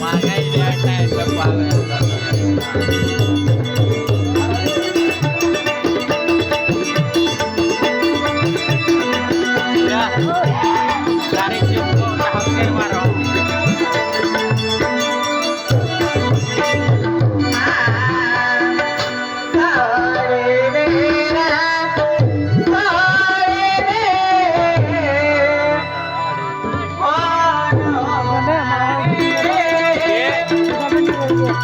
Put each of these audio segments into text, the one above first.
માગાઈ રહ્યા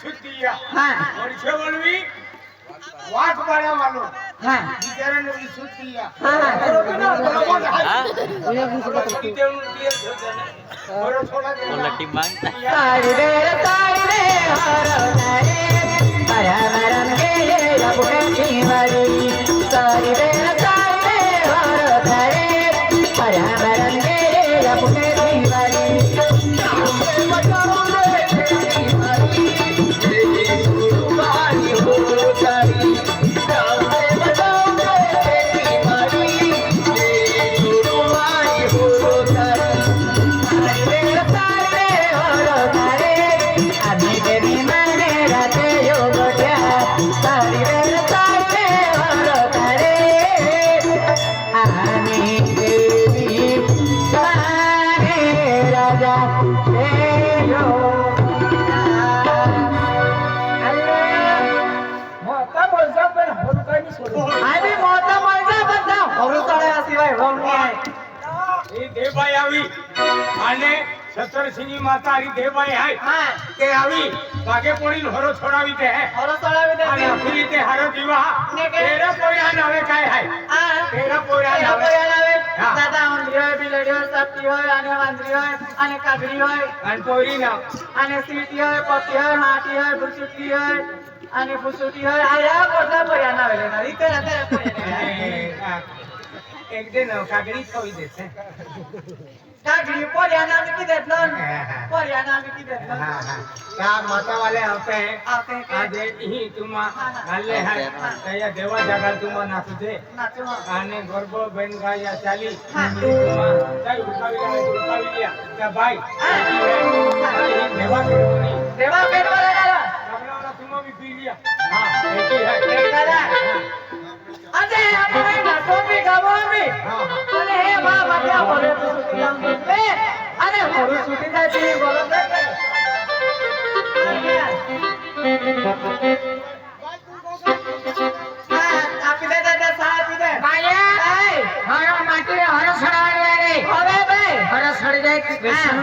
ಸುತ್ತಿಯ ಹೊಡಿಸೆ ಬಳ್ವಿ ವಾಕ್ ಬಾಳೆ ಮಾಡು ವಿಚಾರಣೆ ಸುತ್ತಿಯ ಟಿಮ್ ತಾರಿದೆ ತಾರಿದೆ ಹರನರೆ ಹರನರೆ ರಘುನಂದಿ ಮರಿ ತಾರಿದೆ ತಾರಿದೆ ಹರನರೆ ಹರನರೆ ರಘುನಂದಿ બોલતા પણ હોરું કઈ નહીં છોડવું. એ આવી. અને માતા હરી તે આવી. ભાગે છોડાવી દે. અને આખી રીતે હારો દીવા તેરે પોયા નવે કાય હાય. તેરે પોયા નવે અને કાગડી હોય. અને પોરી ના અને સીટી હોય પતિ હોય માટી હોય ફૂસુટી હોય. અને ફૂસુટી હોય આયા પડતા પડ્યા ના વેલેના રીતે હતા એક તુમા ના સુજે અને ગરબો બેન ગાયા ચાલી તુમા તય ઉઠાવી લે ભાઈ. દેવા અને મોરું સુતી થાય તી બોલો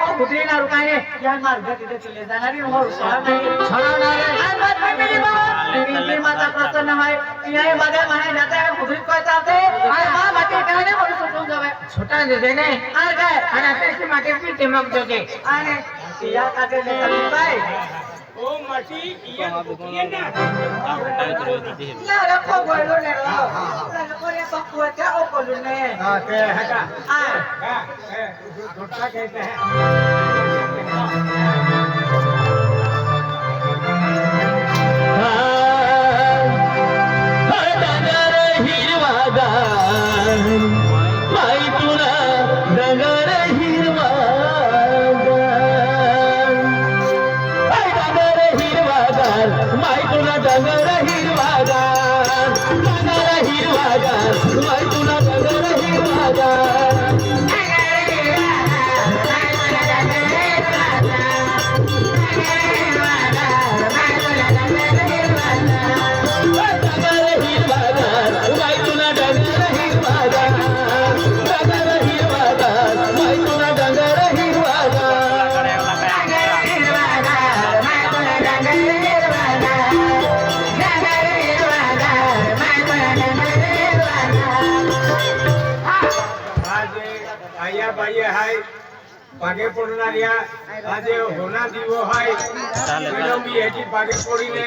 कुत्री ना रुकाने यार मार घर इधर चले जाना भी और शरण नहीं शरण आ रहे हां बात में मेरी बात इनकी माता प्रसन्न है यही मगर माने जाता है कुत्री को चाहते हां मां माटी कहने और सुन जावे छोटा दे देने हां गए अरे तेरी माटी भी दिमाग दे दे अरे या का दे ले भाई ઓ માટી ઈયા ઈયા ના આ કરો દીધી ના રાખો ગોળો ને હા હા લોકો રે બકવો છે ઓ કોલુ ને. હા તે હકા આ હા એ ગોટા કહેતે હે. हैं આજે પાગે પડનારિયા આજે હોના દીવો હોય. વિલંબી બી હેજી પાગે પડીને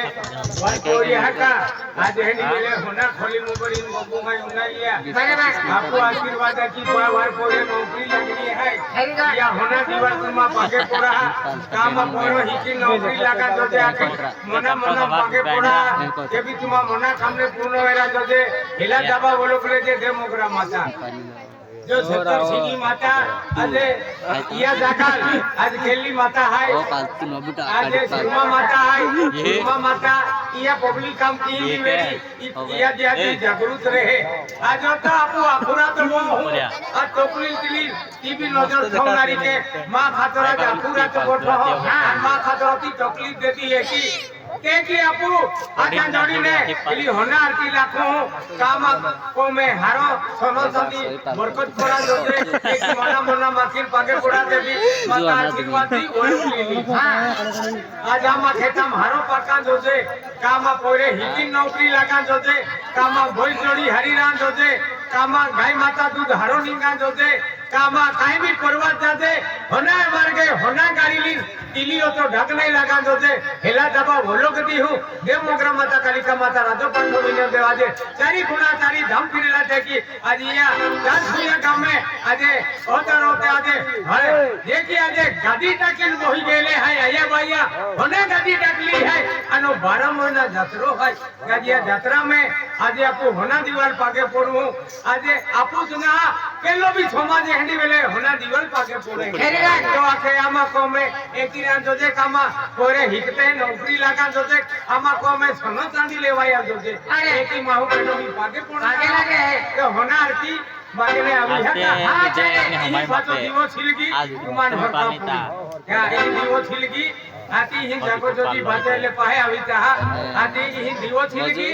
વાત કરી હતા. આજે હેની મેલે હોના ખોલી મુકડી મગુ માં ઉનારિયા બરાબર આપકો આશીર્વાદ હતી કોઈ વાર કોઈ નોકરી લગની હે. યા હોના દીવા માં પાગે પડા કામ પોરો હિકી નોકરી લાગા તો આકે મના મના પાગે પડા કે બી તુમા મના કામને પૂર્ણ વેરા તો હેલા દાબા બોલો કરે જે દે મોગરા માતા. જો સત્તર સિંહની માતા આજે ઈયા જાકાલ આજ ખેલની માતા હાય. આજે સુરમા માતા હાય. સુરમા માતા ઈયા પબ્લિક કામ કી? વેરી ઈયા જે આજે જાગૃત રહે. આજ તો આપુ આખુરા તો બહુ હું આ ટોકલી તીલી ટીવી નજર થવનારી કે માં ખાતરા આખુરા તો ગોઠો હો માં ખાતરા થી તકલીફ દેતી હે કી તે આખા આપુ આજા જોડીને પેલી હોના આરતી રાખો કામ કો મે હારો. સોનો સંધી બરકત પડા જોતે એક મોના મોના માખીર પાગે પડા દેવી. માતા આશીર્વાદથી ઓળખી આજ આમાં ખેતમ હારો પાકા જોજે. કામાં પોરે હિકી નોકરી લાગા જોજે. કામાં ભોઈ જોડી હરિરાન જોજે. કામાં ગાય માતા દૂધ હારો નીંગા જોજે. કામાં કાઈ બી પરવાત જાજે. હોના માર્ગે હોના લી ટીલીઓ તો ઢક નહીં લાગા જોતે હેલા દબા વોલો ગતી હું. દેવ મોગરા માતા, કાલિકા માતા રાજો પાંડો વિનય દેવ આજે ચારી ખૂણા ચારી ધામ ફિરેલા છે કે આજે અહીંયા સુયા ગામે આજે ઓતરો તે આજે. હવે દેખી આજે ગાડી ટાકીને મોહી ગયેલે હાય આયા ભાઈયા હોને ગાડી ટાકલી હાય આનો બારમોના જત્રો ગાજી આ જાત્રા મે આજે આપો હોના દિવાલ પાકે પડું આજે આપુ જના પેલો બી છોમાજે હેડી વેલે હોના દિવાલ પાકે પડે. આખે આમાં કોમે એકી જોજે કામાં કોરે હિકતે નોકરી લાગા જોજે આમાં કોમે સોનો ચાંદી લેવાયા જોજે. એકી માહુ પેટો બી પાકે પડે પાકે લાગે. તો હોના આરતી બાગને આવી હતા. હા, જે હમાય દીવો છીલગી પૂરી. દીવો છીલગી. ઈ જાગો જોજી બાજે એટલે પાહે આવી તા. આતી હિ દીવો છીલગી.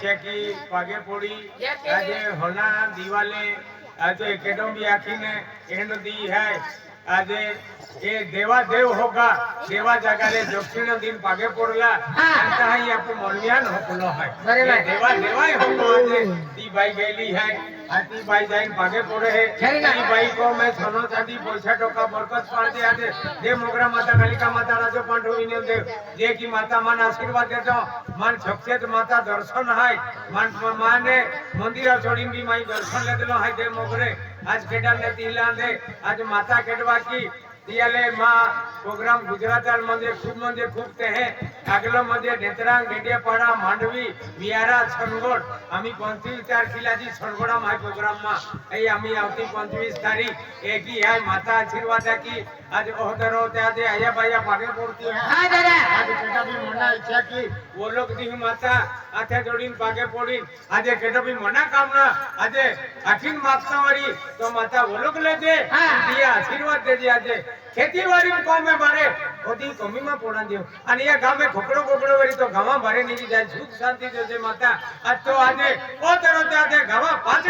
છે કે પાગે પોડી આજે હોના દિવાલે આજે એકેડમી આખીને એન્ડ દી હૈ. આજે એ દેવા દેવ હોગા દેવા જાગારે દક્ષિણ દિન પાગે પોડલા અંત હૈ આપકો મોલવિયાન હોકલો હૈ. દેવા દેવાય હોકો આજે દી ભાઈ ગયેલી હૈ. આતી ભાઈ જાય ભાગે પડે હે ખેરી ના. ઈ ભાઈ કો મેં સોનો ચાંદી પૈસા ટોકા બરકત પાડે આજે. જે મોગરા માતા કાલિકા માતા રાજો પાંડવ વિનય દેવ. જે કી માતા માન આશીર્વાદ દેજો માન છક્ષેત માતા દર્શન હાય. માન માને મંદિર છોડીને બી માઈ દર્શન લેદલો હાય જે મોગરે. આજ કેડા ને તિલા દે આજ માતા કેડવા કી દિયાલે માં પ્રોગ્રામ ગુજરાતાર મંદિર ખૂબ મંદિર ખૂબ તેહે આગલો મંદિર નેત્રાંગ ડેડિયાપાડા માંડવી વિયારા છનગોડ আমি পঞ্চমী চার খিলাজি সরগোড়া মাই প্রোগ্রামমা এই আমি આવતી পঞ্চমীસ તારીખ એકી હે માતા આશીર્વાદ કી આજ ઓહદરો ત્યાજે આયા ભાઈયા ભાગે પડતી હે હા દાદા આજ કેટાબી મના ઈચ્છા કી વો લોક દી માતા આથે જોડીન ભાગે પડી આજે કેટાબી મના કામના આજે આખીન માગતા વાળી તો માતા વો લોક લેજે દિયા આશીર્વાદ દેજે આજે ખેતીવાડી કોમે મારે. ઓદી કમીમાં પોડા દેવ અને એ ગામે ખોકડો ખોકડો વળી તો ગામા ભારે નીકળી જાય. સુખ શાંતિ દેજે માતા. આજ તો આજે ઓ તરો આજે ગાવા પાંચ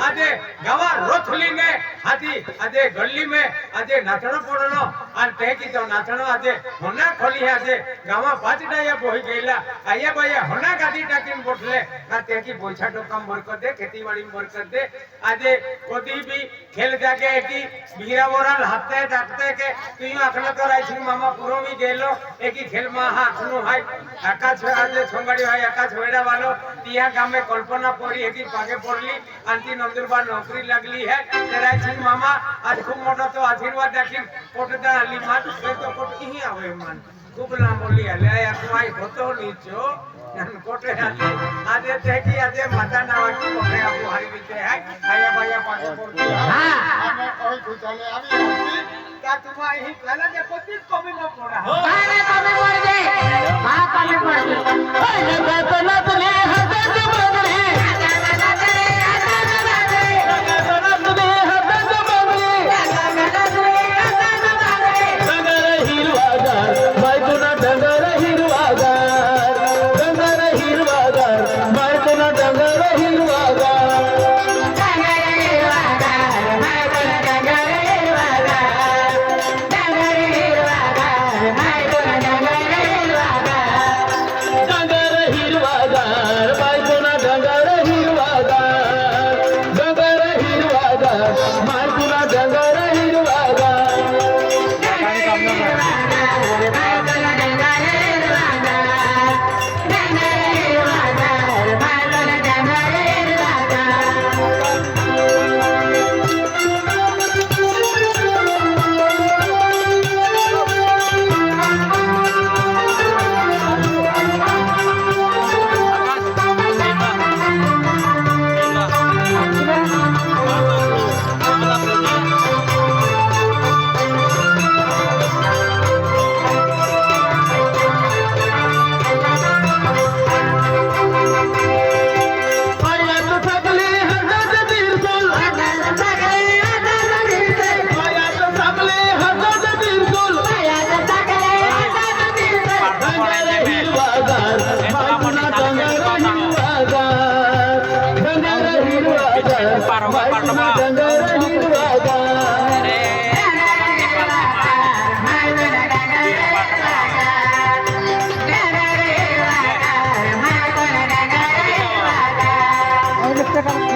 આજે ગામા રોથલી ને હાથી આજે ગલ્લી મે આજે નાચણો પોડનો અને તે તો નાચણો આજે હોના ખોલી આજે ગામા પાંચ ડાયા બોહી ગયેલા. આયા બાયા હોના ગાદી ટાકીને બોટલે આ તે કી બોછા ટોકામ બરકત દે ખેતીવાડી બરકત દે. આજે કોદી બી ખેલ જાગે એકી બીરા બોરા હાથે ડાકતે કે તું આખલો તો રાઈ શ્રી મામા પુરોમી ગયેલો એકી ખેલમાં હા આખનું હાય આકાશ આજે છોંગાડી હોય આકાશ વેડા વાલો ત્યાં ગામે કલ્પના પોરી એકી પાગે પડલી આંટી નંદુરબા નોકરી લાગલી હે તે રાઈ શ્રી મામા આજ ખૂબ મોટો તો આશીર્વાદ રાખી પોટદા અલી માત એ તો પોટ અહીં આવે કુબલા બોલ્યા લે આ કુવાઈ હોતો નીચો અને કોટે આજે ટેકી આજે માતાના વાકી કોટે આપો હારી રીતે આયા ભાયા પાકે કોરતી હા. અને કોઈ ખુચાલે આવી તા તુમા હી કલા જે કોતી કમી ન પોડા. અરે કમી પડ દે હા કમી પડ દે ઓય બે તો ન તને હસત બદલે টাকা